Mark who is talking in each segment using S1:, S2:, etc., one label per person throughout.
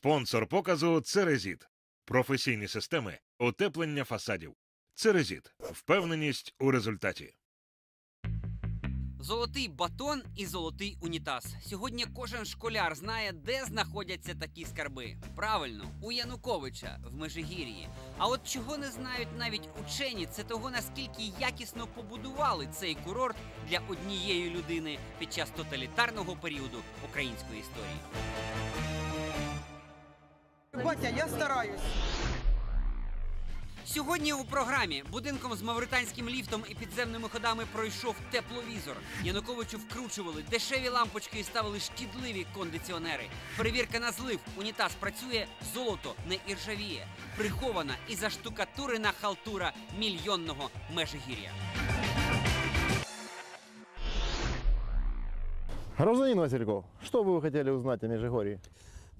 S1: Спонсор показу Церезіт. Професійні системи утеплення фасадів. Церезіт. Впевненість у результаті.
S2: Золотий батон і золотий унітаз. Сьогодні кожен школяр знає, де знаходяться такі скарби. Правильно, у Януковича в Межигір'ї. А от чого не знають навіть учені, це того наскільки якісно побудували цей курорт для однієї людини під час тоталітарного періоду української історії.
S3: Батя, я стараюсь.
S2: Сьогодні у програмі будинком з мавританським ліфтом і підземними ходами пройшов тепловізор. Януковичу вкручували дешеві лампочки і ставили шкідливі кондиціонери. Перевірка на злив. Унітаз працює, золото не іржавіє. Прихована і заштукатурена халтура мільйонного межигір'я.
S4: Гражданин Васильков, что бы вы хотели узнать о Межигорье?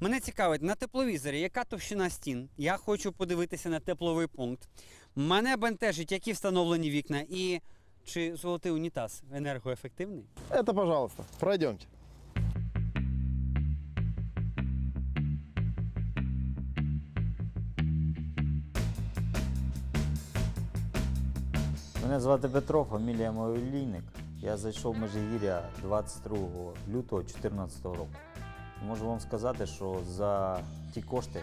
S2: Мене цікавить на тепловізорі, яка товщина стін. Я хочу подивитися на тепловий пункт. Мене бентежить, які встановлені вікна і чи золотий унітаз енергоефективний.
S4: Это, пожалуйста, пройдемте.
S5: Мене звати Петро, фамілія моя Олійник. Я зайшов в Межигір'я 22 лютого 2014 року. Можу вам сказати, що за ті кошти,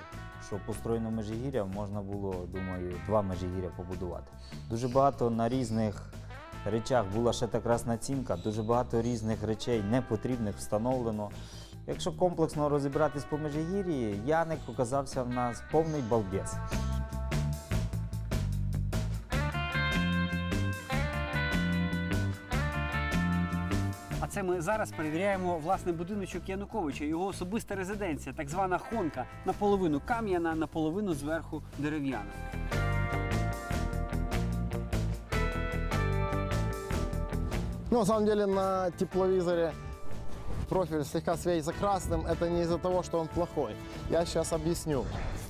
S5: що построєно Межигір'я, можна було, думаю, два Межигір'я побудувати. Дуже багато на різних речах була ще та красна цінка, дуже багато різних речей непотрібних встановлено. Якщо комплексно розібратись по Межигір'ї, Яник оказався в нас повний балбес.
S2: це ми зараз перевіряємо власне будиночок Януковича, його особиста резиденція, так звана хонка, наполовину кам'яна, наполовину зверху дерев'яна.
S4: Ну, на самом деле, на тепловизоре профиль слегка светится красным. Это не из-за того, что он плохой. Я сейчас объясню.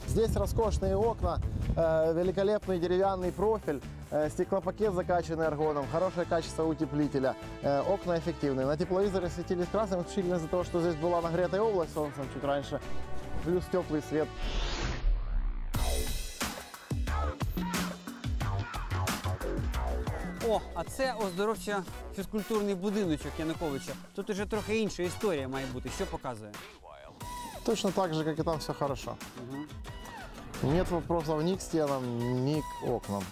S4: Здесь роскошные окна, э, великолепный деревянный профиль, э, стеклопакет закачанный аргоном, хорошее качество утеплителя, э, окна эффективные. На тепловизоре светились красным исключительно из-за того, что здесь была нагретая область солнцем чуть раньше, плюс теплый свет.
S2: О, а це оздоровча фізкультурний будиночок Януковича. Тут уже трохи інша історія має бути. Що показує?
S4: Точно так же, как и там все хорошо.
S2: Угу.
S4: Нет вопросов ни к стенам, ни к окнам.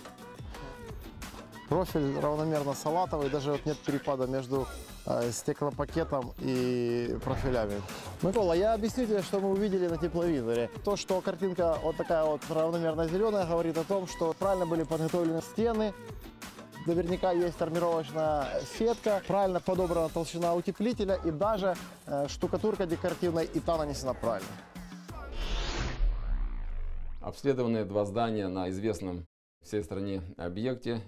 S4: Профиль равномерно салатовый, даже вот нет перепада между э, стеклопакетом и профилями. Микола, я объясню тебе, что мы увидели на тепловизоре. То, что картинка вот такая вот равномерно зеленая, говорит о том, что правильно были подготовлены стены, Наверняка есть армировочная сетка, правильно подобрана толщина утеплителя и даже э, штукатурка декоративная и та нанесена правильно.
S6: Обследованные два здания на известном всей стране объекте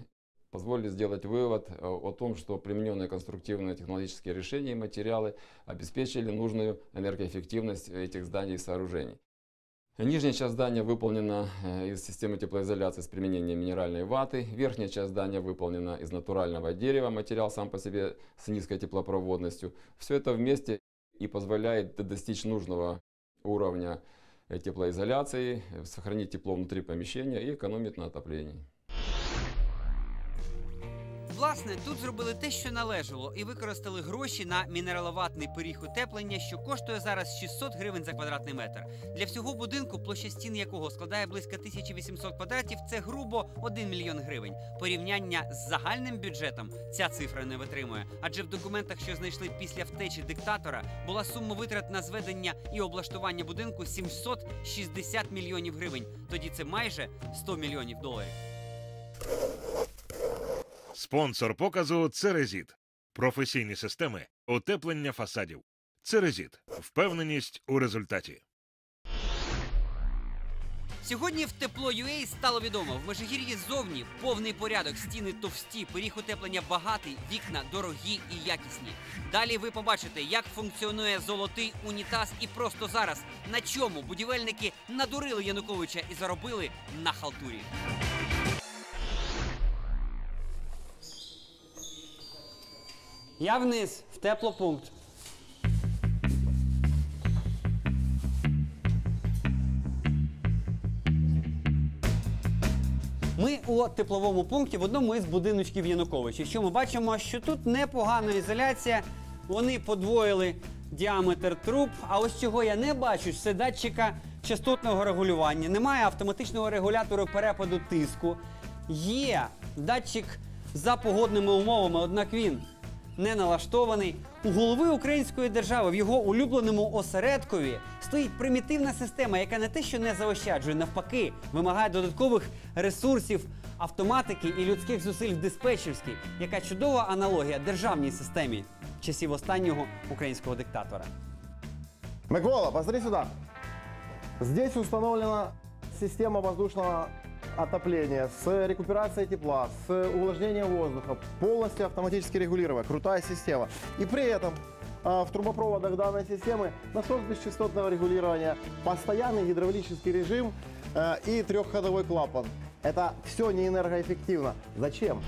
S6: позволили сделать вывод э, о том, что примененные конструктивные технологические решения и материалы обеспечили нужную энергоэффективность этих зданий и сооружений. Нижняя часть здания выполнена э, из системы теплоизоляции с применением минеральной ваты. Верхняя часть здания выполнена из натурального дерева. Материал сам по себе с низкой теплопроводностью. Все это вместе и позволяет достичь нужного уровня э, теплоизоляции, сохранить тепло внутри помещения и экономить на отоплении.
S2: Власне, тут зробили те, що належало, і використали гроші на мінераловатний пиріг утеплення, що коштує зараз 600 гривень за квадратний метр. Для всього будинку, площа стін якого складає близько 1800 квадратів, це грубо 1 мільйон гривень. Порівняння з загальним бюджетом ця цифра не витримує, адже в документах, що знайшли після втечі диктатора, була сума витрат на зведення і облаштування будинку 760 мільйонів гривень. Тоді це майже 100 мільйонів доларів.
S1: Спонсор показу Церезіт. Професійні системи утеплення фасадів. Церезіт. Впевненість у результаті.
S2: Сьогодні в тепло UA стало відомо. В Межигір'ї ззовні повний порядок, стіни товсті, пиріг утеплення багатий, вікна дорогі і якісні. Далі ви побачите, як функціонує золотий унітаз, і просто зараз на чому будівельники надурили Януковича і заробили на халтурі. Я вниз, в теплопункт. Ми у тепловому пункті в одному із будиночків Януковича. Що ми бачимо, що тут непогана ізоляція. Вони подвоїли діаметр труб. А ось чого я не бачу, це датчика частотного регулювання. Немає автоматичного регулятору перепаду тиску. Є датчик за погодними умовами, однак він не налаштований. У голови української держави в його улюбленому осередкові стоїть примітивна система, яка не те, що не заощаджує, навпаки, вимагає додаткових ресурсів, автоматики і людських зусиль в диспетчерській, яка чудова аналогія державній системі часів останнього українського диктатора.
S4: Микола, посмотри сюда. Здесь установлена система воздушного отопления с рекуперацией тепла, с увлажнением воздуха, полностью автоматически регулируемая. Крутая система. И при этом а, в трубопроводах данной системы насос бесчастотного регулирования, постоянный гидравлический режим э, и трехходовой клапан. Это все не энергоэффективно. Зачем?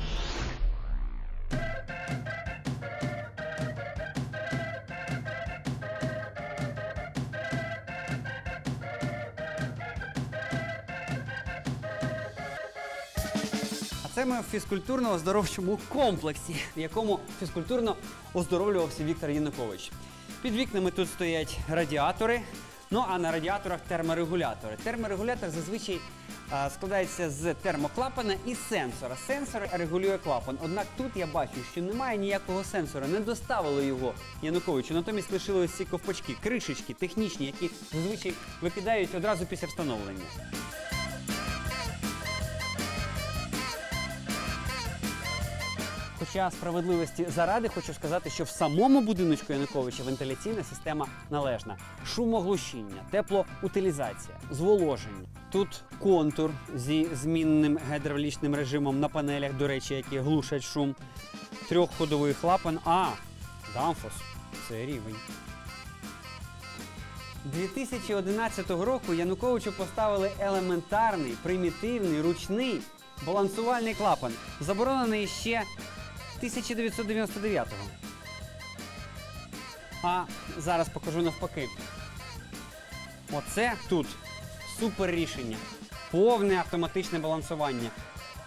S2: Це ми в фізкультурно-оздоровчому комплексі, в якому фізкультурно оздоровлювався Віктор Янукович. Під вікнами тут стоять радіатори. Ну а на радіаторах терморегулятори. Терморегулятор зазвичай складається з термоклапана і сенсора. Сенсор регулює клапан. Однак тут я бачу, що немає ніякого сенсора, не доставили його Януковичу. Натомість лишили ось ці ковпачки, кришечки технічні, які зазвичай викидають одразу після встановлення. Хоча справедливості заради хочу сказати, що в самому будиночку Януковича вентиляційна система належна. Шумоглушіння, теплоутилізація, зволоження. Тут контур зі змінним гідравлічним режимом на панелях, до речі, які глушать шум. Трьохходовий клапан. А, дамфос. Це рівень. 2011 року Януковичу поставили елементарний, примітивний, ручний балансувальний клапан, заборонений ще 1999-го. А зараз покажу навпаки. Оце тут супер рішення. Повне автоматичне балансування.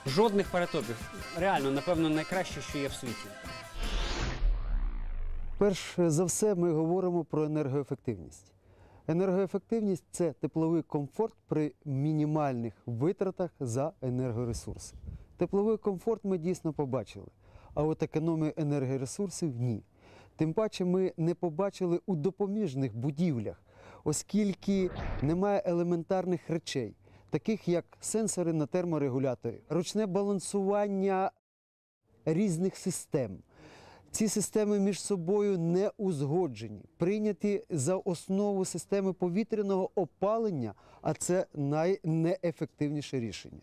S2: Жодних перетопів. Реально, напевно, найкраще, що є в світі.
S7: Перш за все, ми говоримо про енергоефективність. Енергоефективність це тепловий комфорт при мінімальних витратах за енергоресурси. Тепловий комфорт ми дійсно побачили, а от економію енергоресурсів ні. Тим паче ми не побачили у допоміжних будівлях, оскільки немає елементарних речей, таких як сенсори на терморегуляторі, ручне балансування різних систем. Ці системи між собою не узгоджені, прийняті за основу системи повітряного опалення, а це найнеефективніше рішення.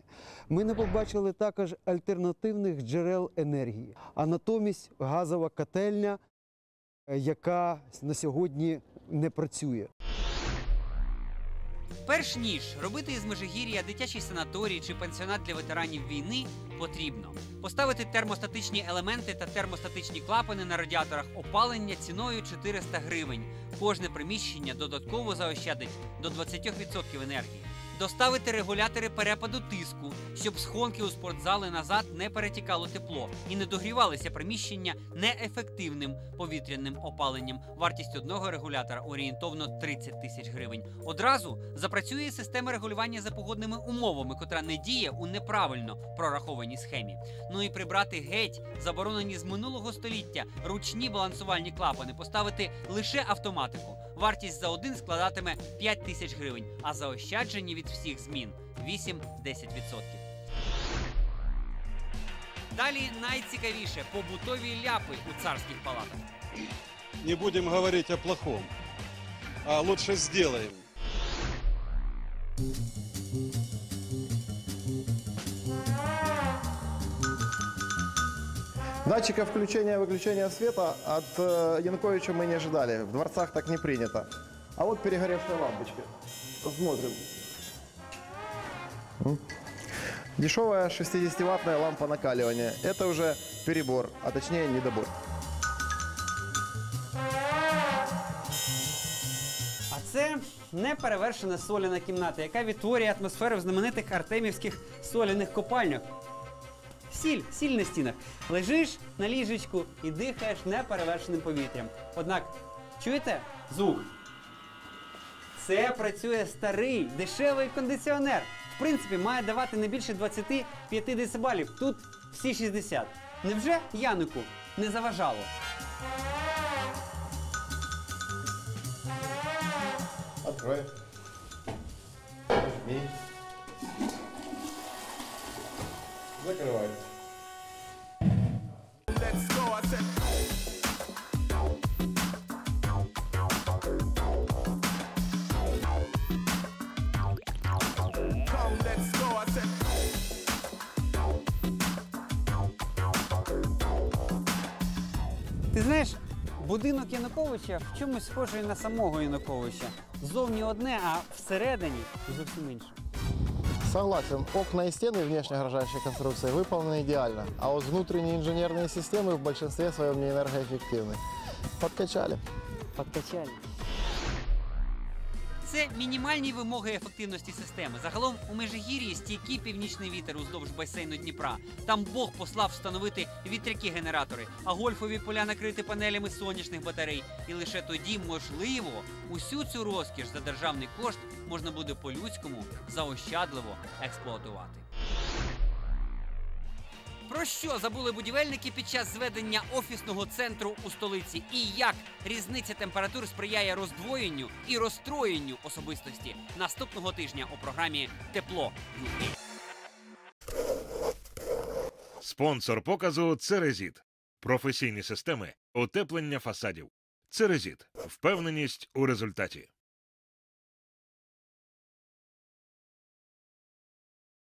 S7: Ми не побачили також альтернативних джерел енергії, а натомість газова котельня, яка на сьогодні не працює.
S2: Перш ніж робити із Межигір'я дитячий санаторій чи пансіонат для ветеранів війни, потрібно поставити термостатичні елементи та термостатичні клапани на радіаторах опалення ціною 400 гривень. Кожне приміщення додатково заощадить до 20% енергії. Доставити регулятори перепаду тиску, щоб з у спортзали назад не перетікало тепло і не догрівалися приміщення неефективним повітряним опаленням. Вартість одного регулятора орієнтовно 30 тисяч гривень. Одразу запрацює система регулювання за погодними умовами, котра не діє у неправильно прорахованій схемі. Ну і прибрати геть заборонені з минулого століття ручні балансувальні клапани, поставити лише автоматику. Вартість за один складатиме 5 тисяч гривень, а заощаджені від всіх змін 8-10%. Далі найцікавіше побутові ляпи у царських палатах.
S8: не будем говорити о плохому, а лучше сделаем.
S4: Датчика включения-выключения света от э, Януковича мы не ожидали. В дворцах так не принято. А вот перегоревшая лампочка. Посмотрим. М. Дешевая 60-ваттная лампа накаливания. Это уже перебор, а точнее недобор.
S2: А це неперевершена соляна кімната, яка відтворює атмосферу в знаменитих артемівських соляних копальнях. Сіль, сіль на стінах. Лежиш на ліжечку і дихаєш неперевершеним повітрям. Однак, чуєте звук? Це працює старий дешевий кондиціонер. В принципі, має давати не більше 25 децибалів. Тут всі 60. Невже Янику не заважало?
S4: Открой. Закрывай.
S2: Ти знаєш, будинок Януковича в чомусь схожий на самого Януковича. Зовні одне, а всередині зовсім інше.
S4: Согласен, окна и стены внешне ограждающей конструкции выполнены идеально, а вот внутренние инженерные системы в большинстве своем не энергоэффективны. Подкачали.
S2: Подкачали. Це мінімальні вимоги ефективності системи. Загалом у Межигір'ї стійкий північний вітер уздовж басейну Дніпра. Там Бог послав встановити вітряки-генератори, а гольфові поля накрити панелями сонячних батарей. І лише тоді, можливо, усю цю розкіш за державний кошт можна буде по-людському заощадливо експлуатувати. Про що забули будівельники під час зведення офісного центру у столиці? І як різниця температур сприяє роздвоєнню і розстроєнню особистості наступного тижня у програмі Тепло ЮА.
S1: Спонсор показу Церезіт. Професійні системи утеплення фасадів. Церезіт. Впевненість у результаті.